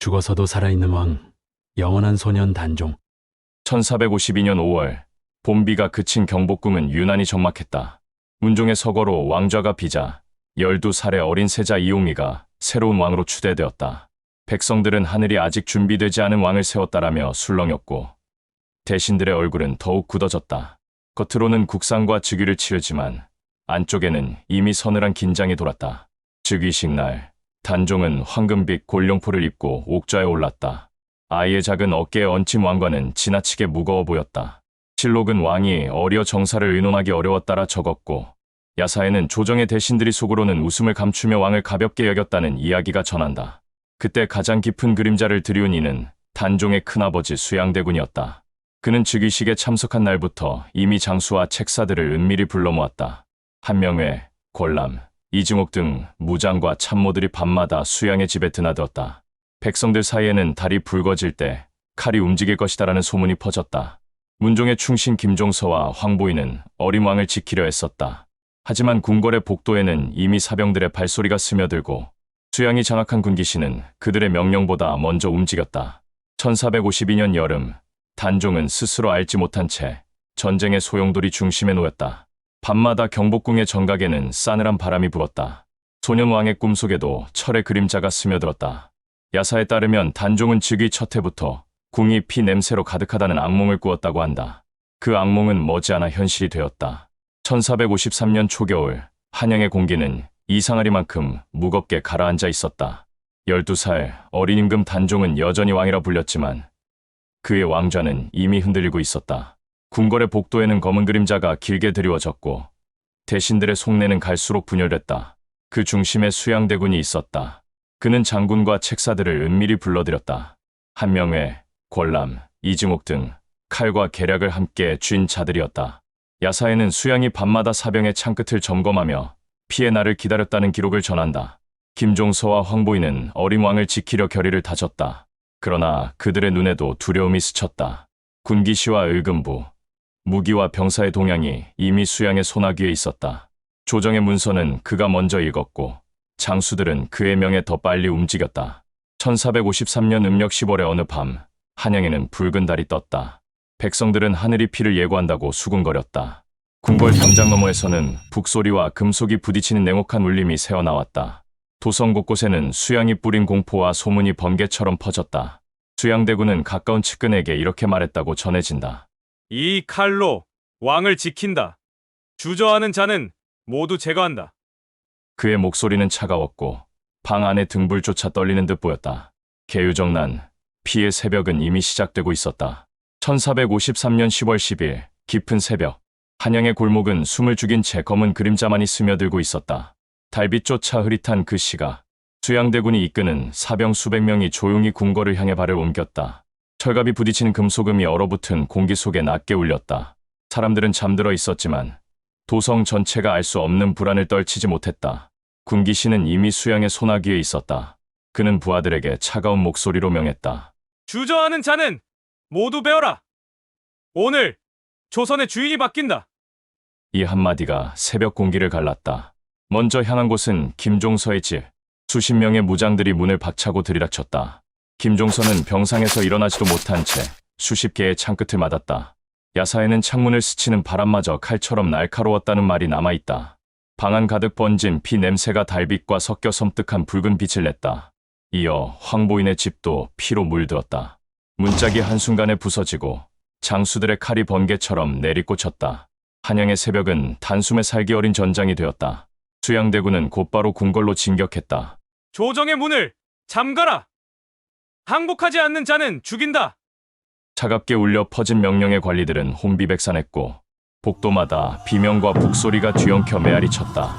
죽어서도 살아있는 왕, 영원한 소년 단종. 1452년 5월 봄비가 그친 경복궁은 유난히 적막했다. 문종의 서거로 왕좌가 비자 12살의 어린 세자 이용미가 새로운 왕으로 추대되었다. 백성들은 하늘이 아직 준비되지 않은 왕을 세웠다라며 술렁였고 대신들의 얼굴은 더욱 굳어졌다. 겉으로는 국상과 즉위를 치르지만 안쪽에는 이미 서늘한 긴장이 돌았다. 즉위식 날 단종은 황금빛 골룡포를 입고 옥좌에 올랐다. 아이의 작은 어깨에 얹힌 왕관은 지나치게 무거워 보였다. 실록은 왕이 어려 정사를 의논하기 어려웠다라 적었고 야사에는 조정의 대신들이 속으로는 웃음을 감추며 왕을 가볍게 여겼다는 이야기가 전한다. 그때 가장 깊은 그림자를 들이운 이는 단종의 큰아버지 수양대군이었다. 그는 즉위식에 참석한 날부터 이미 장수와 책사들을 은밀히 불러 모았다. 한명회, 권람, 이증옥 등 무장과 참모들이 밤마다 수양의 집에 드나들었다. 백성들 사이에는 달이 붉어질 때 칼이 움직일 것이다라는 소문이 퍼졌다. 문종의 충신 김종서와 황보이는 어린 왕을 지키려 애썼다. 하지만 궁궐의 복도에는 이미 사병들의 발소리가 스며들고 수양이 장악한 군기신은 그들의 명령보다 먼저 움직였다. 1452년 여름, 단종은 스스로 알지 못한 채 전쟁의 소용돌이 중심에 놓였다. 밤마다 경복궁의 정각에는 싸늘한 바람이 불었다. 소년왕의 꿈속에도 철의 그림자가 스며들었다. 야사에 따르면 단종은 즉위 첫 해부터 궁이 피 냄새로 가득하다는 악몽을 꾸었다고 한다. 그 악몽은 머지않아 현실이 되었다. 1453년 초겨울 한양의 공기는 이상하리만큼 무겁게 가라앉아 있었다. 12살 어린 임금 단종은 여전히 왕이라 불렸지만 그의 왕좌는 이미 흔들리고 있었다. 궁궐의 복도에는 검은 그림자가 길게 드리워졌고 대신들의 속내는 갈수록 분열했다. 그 중심에 수양대군이 있었다. 그는 장군과 책사들을 은밀히 불러들였다. 한명회, 권람, 이증옥 등 칼과 계략을 함께 쥔 자들이었다. 야사에는 수양이 밤마다 사병의 창끝을 점검하며 피의 날을 기다렸다는 기록을 전한다. 김종서와 황보이는 어린 왕을 지키려 결의를 다졌다. 그러나 그들의 눈에도 두려움이 스쳤다. 군기시와 의금부, 무기와 병사의 동향이 이미 수양의 소나귀에 있었다. 조정의 문서는 그가 먼저 읽었고 장수들은 그의 명에 더 빨리 움직였다. 1453년 음력 10월의 어느 밤 한양에는 붉은 달이 떴다. 백성들은 하늘이 피를 예고한다고 수군거렸다. 궁궐 담장 너머에서는 북소리와 금속이 부딪히는 냉혹한 울림이 새어나왔다. 도성 곳곳에는 수양이 뿌린 공포와 소문이 번개처럼 퍼졌다. 수양대군은 가까운 측근에게 이렇게 말했다고 전해진다. 이 칼로 왕을 지킨다. 주저하는 자는 모두 제거한다. 그의 목소리는 차가웠고 방 안의 등불조차 떨리는 듯 보였다. 개유정난, 피의 새벽은 이미 시작되고 있었다. 1453년 10월 10일 깊은 새벽 한양의 골목은 숨을 죽인 채 검은 그림자만이 스며들고 있었다. 달빛조차 흐릿한 그 시가 수양대군이 이끄는 사병 수백 명이 조용히 궁궐을 향해 발을 옮겼다. 철갑이 부딪히는 금소금이 얼어붙은 공기 속에 낮게 울렸다. 사람들은 잠들어 있었지만 도성 전체가 알 수 없는 불안을 떨치지 못했다. 군기신은 이미 수양의 소나기에 있었다. 그는 부하들에게 차가운 목소리로 명했다. 주저하는 자는 모두 베어라. 오늘 조선의 주인이 바뀐다. 이 한마디가 새벽 공기를 갈랐다. 먼저 향한 곳은 김종서의 집. 수십 명의 무장들이 문을 박차고 들이닥쳤다. 김종서는 병상에서 일어나지도 못한 채 수십 개의 창끝을 맞았다. 야사에는 창문을 스치는 바람마저 칼처럼 날카로웠다는 말이 남아있다. 방안 가득 번진 피 냄새가 달빛과 섞여 섬뜩한 붉은 빛을 냈다. 이어 황보인의 집도 피로 물들었다. 문짝이 한순간에 부서지고 장수들의 칼이 번개처럼 내리꽂혔다. 한양의 새벽은 단숨에 살기 어린 전장이 되었다. 수양대군은 곧바로 궁궐로 진격했다. 조정의 문을 잠가라. 항복하지 않는 자는 죽인다. 차갑게 울려 퍼진 명령의 관리들은 혼비백산했고 복도마다 비명과 북소리가 뒤엉켜 메아리 쳤다.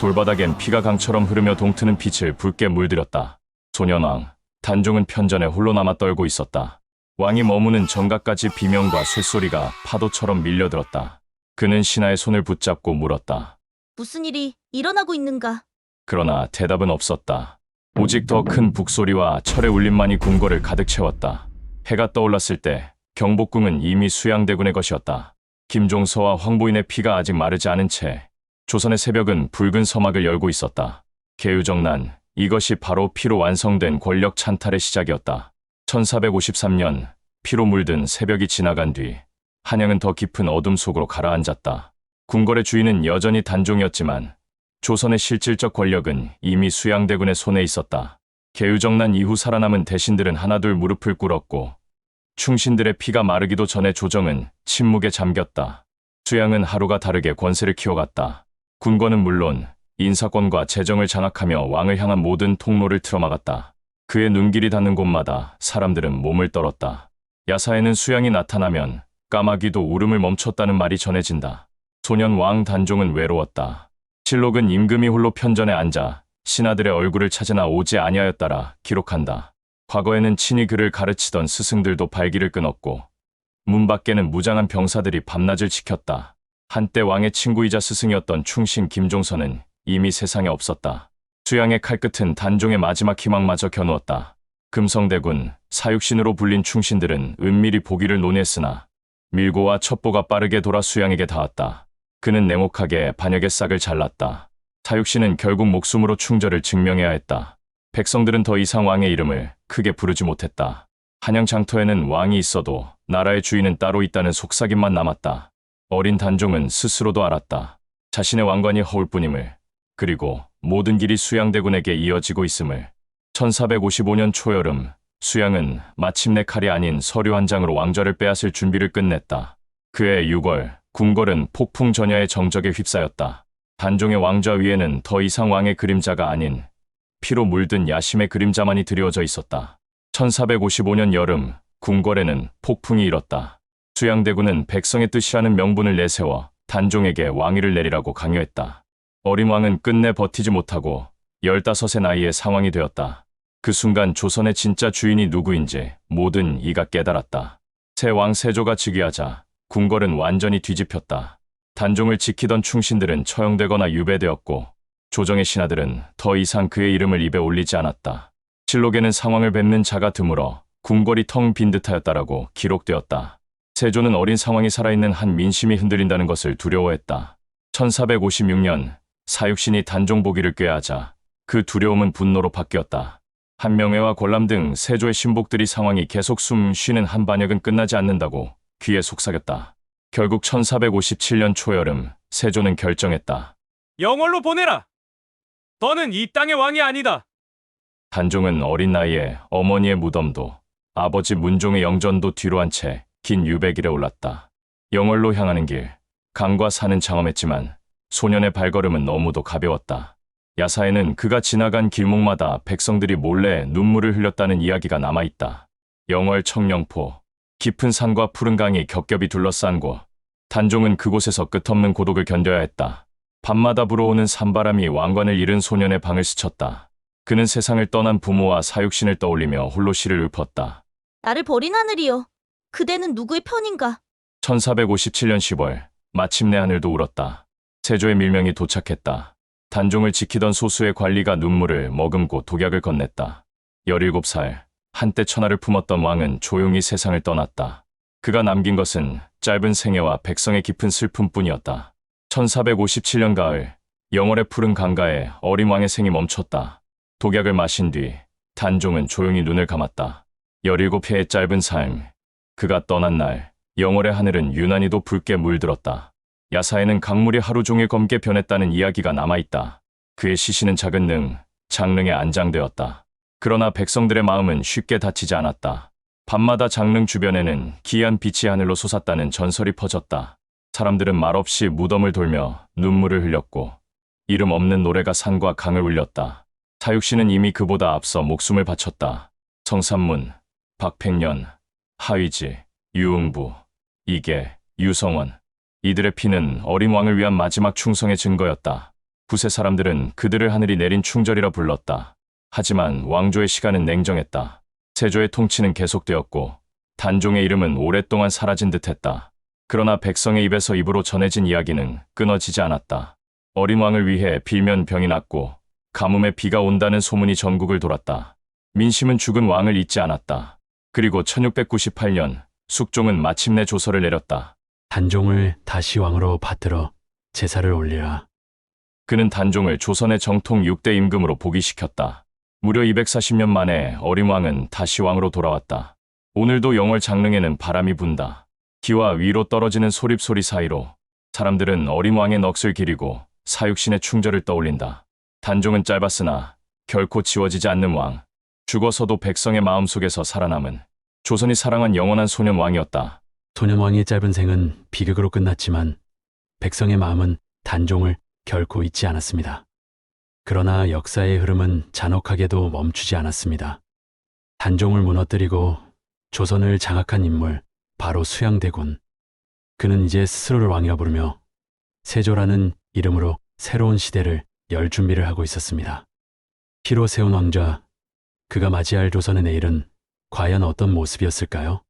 돌바닥엔 피가 강처럼 흐르며 동트는 빛을 붉게 물들였다. 소년왕, 단종은 편전에 홀로 남아 떨고 있었다. 왕이 머무는 정각까지 비명과 쇳소리가 파도처럼 밀려들었다. 그는 신하의 손을 붙잡고 물었다. 무슨 일이 일어나고 있는가? 그러나 대답은 없었다. 오직 더 큰 북소리와 철의 울림만이 궁궐을 가득 채웠다. 해가 떠올랐을 때 경복궁은 이미 수양대군의 것이었다. 김종서와 황보인의 피가 아직 마르지 않은 채 조선의 새벽은 붉은 서막을 열고 있었다. 개유정난, 이것이 바로 피로 완성된 권력 찬탈의 시작이었다. 1453년 피로 물든 새벽이 지나간 뒤 한양은 더 깊은 어둠 속으로 가라앉았다. 궁궐의 주인은 여전히 단종이었지만 조선의 실질적 권력은 이미 수양대군의 손에 있었다. 개유정난 이후 살아남은 대신들은 하나둘 무릎을 꿇었고 충신들의 피가 마르기도 전에 조정은 침묵에 잠겼다. 수양은 하루가 다르게 권세를 키워갔다. 군권은 물론 인사권과 재정을 장악하며 왕을 향한 모든 통로를 틀어막았다. 그의 눈길이 닿는 곳마다 사람들은 몸을 떨었다. 야사에는 수양이 나타나면 까마귀도 울음을 멈췄다는 말이 전해진다. 소년 왕 단종은 외로웠다. 실록은 임금이 홀로 편전에 앉아 신하들의 얼굴을 찾으나 오지 아니하였다라 기록한다. 과거에는 친히 그를 가르치던 스승들도 발기를 끊었고 문 밖에는 무장한 병사들이 밤낮을 지켰다. 한때 왕의 친구이자 스승이었던 충신 김종선은 이미 세상에 없었다. 수양의 칼끝은 단종의 마지막 희망마저 겨누었다. 금성대군, 사육신으로 불린 충신들은 은밀히 보기를 논했으나 밀고와 첩보가 빠르게 돌아 수양에게 닿았다. 그는 냉혹하게 반역의 싹을 잘랐다. 사육신은 결국 목숨으로 충절을 증명해야 했다. 백성들은 더 이상 왕의 이름을 크게 부르지 못했다. 한양 장터에는 왕이 있어도 나라의 주인은 따로 있다는 속삭임만 남았다. 어린 단종은 스스로도 알았다. 자신의 왕관이 허울 뿐임을, 그리고 모든 길이 수양대군에게 이어지고 있음을. 1455년 초여름, 수양은 마침내 칼이 아닌 서류 한 장으로 왕좌를 빼앗을 준비를 끝냈다. 그해 6월, 궁궐은 폭풍 전야의 정적에 휩싸였다. 단종의 왕좌 위에는 더 이상 왕의 그림자가 아닌 피로 물든 야심의 그림자만이 드리워져 있었다. 1455년 여름, 궁궐에는 폭풍이 일었다. 수양대군은 백성의 뜻이라는 명분을 내세워 단종에게 왕위를 내리라고 강요했다. 어린 왕은 끝내 버티지 못하고 15의 나이에 상황이 되었다. 그 순간 조선의 진짜 주인이 누구인지 모든 이가 깨달았다. 새 왕 세조가 즉위하자 궁궐은 완전히 뒤집혔다. 단종을 지키던 충신들은 처형되거나 유배되었고 조정의 신하들은 더 이상 그의 이름을 입에 올리지 않았다. 실록에는 상황을 뵙는 자가 드물어 궁궐이 텅 빈 듯하였다라고 기록되었다. 세조는 어린 상황이 살아있는 한 민심이 흔들린다는 것을 두려워했다. 1456년 사육신이 단종 보기를 꾀하자 그 두려움은 분노로 바뀌었다. 한명회와 권람 등 세조의 신복들이 상황이 계속 숨 쉬는 한 반역은 끝나지 않는다고 귀에 속삭였다. 결국 1457년 초여름 세조는 결정했다. 영월로 보내라. 너는 이 땅의 왕이 아니다. 단종은 어린 나이에 어머니의 무덤도 아버지 문종의 영전도 뒤로 한 채 긴 유배길에 올랐다. 영월로 향하는 길, 강과 산은 장엄했지만 소년의 발걸음은 너무도 가벼웠다. 야사에는 그가 지나간 길목마다 백성들이 몰래 눈물을 흘렸다는 이야기가 남아있다. 영월 청령포, 깊은 산과 푸른 강이 겹겹이 둘러싼 곳. 단종은 그곳에서 끝없는 고독을 견뎌야 했다. 밤마다 불어오는 산바람이 왕관을 잃은 소년의 방을 스쳤다. 그는 세상을 떠난 부모와 사육신을 떠올리며 홀로 시를 읊었다. 나를 버린 하늘이여. 그대는 누구의 편인가? 1457년 10월, 마침내 하늘도 울었다. 세조의 밀명이 도착했다. 단종을 지키던 소수의 관리가 눈물을 머금고 독약을 건넸다. 17살, 한때 천하를 품었던 왕은 조용히 세상을 떠났다. 그가 남긴 것은 짧은 생애와 백성의 깊은 슬픔뿐이었다. 1457년 가을, 영월의 푸른 강가에 어린 왕의 생이 멈췄다. 독약을 마신 뒤 단종은 조용히 눈을 감았다. 17해의 짧은 삶, 그가 떠난 날, 영월의 하늘은 유난히도 붉게 물들었다. 야사에는 강물이 하루 종일 검게 변했다는 이야기가 남아있다. 그의 시신은 작은 능, 장릉에 안장되었다. 그러나 백성들의 마음은 쉽게 다치지 않았다. 밤마다 장릉 주변에는 기이한 빛이 하늘로 솟았다는 전설이 퍼졌다. 사람들은 말없이 무덤을 돌며 눈물을 흘렸고 이름 없는 노래가 산과 강을 울렸다. 사육신은 이미 그보다 앞서 목숨을 바쳤다. 성산문, 박팽년, 하위지, 유응부, 이계, 유성원. 이들의 피는 어린 왕을 위한 마지막 충성의 증거였다. 구세 사람들은 그들을 하늘이 내린 충절이라 불렀다. 하지만 왕조의 시간은 냉정했다. 세조의 통치는 계속되었고 단종의 이름은 오랫동안 사라진 듯했다. 그러나 백성의 입에서 입으로 전해진 이야기는 끊어지지 않았다. 어린 왕을 위해 빌면 병이 났고 가뭄에 비가 온다는 소문이 전국을 돌았다. 민심은 죽은 왕을 잊지 않았다. 그리고 1698년 숙종은 마침내 조서를 내렸다. 단종을 다시 왕으로 받들어 제사를 올리라. 그는 단종을 조선의 정통 6대 임금으로 복위시켰다. 무려 240년 만에 어린 왕은 다시 왕으로 돌아왔다. 오늘도 영월 장릉에는 바람이 분다. 기와 위로 떨어지는 소립소리 사이로 사람들은 어린 왕의 넋을 기리고 사육신의 충절을 떠올린다. 단종은 짧았으나 결코 지워지지 않는 왕. 죽어서도 백성의 마음속에서 살아남은 조선이 사랑한 영원한 소년 왕이었다. 소년 왕의 짧은 생은 비극으로 끝났지만 백성의 마음은 단종을 결코 잊지 않았습니다. 그러나 역사의 흐름은 잔혹하게도 멈추지 않았습니다. 단종을 무너뜨리고 조선을 장악한 인물 바로 수양대군. 그는 이제 스스로를 왕이라 부르며 세조라는 이름으로 새로운 시대를 열 준비를 하고 있었습니다. 피로 세운 왕자, 그가 맞이할 조선의 내일은 과연 어떤 모습이었을까요?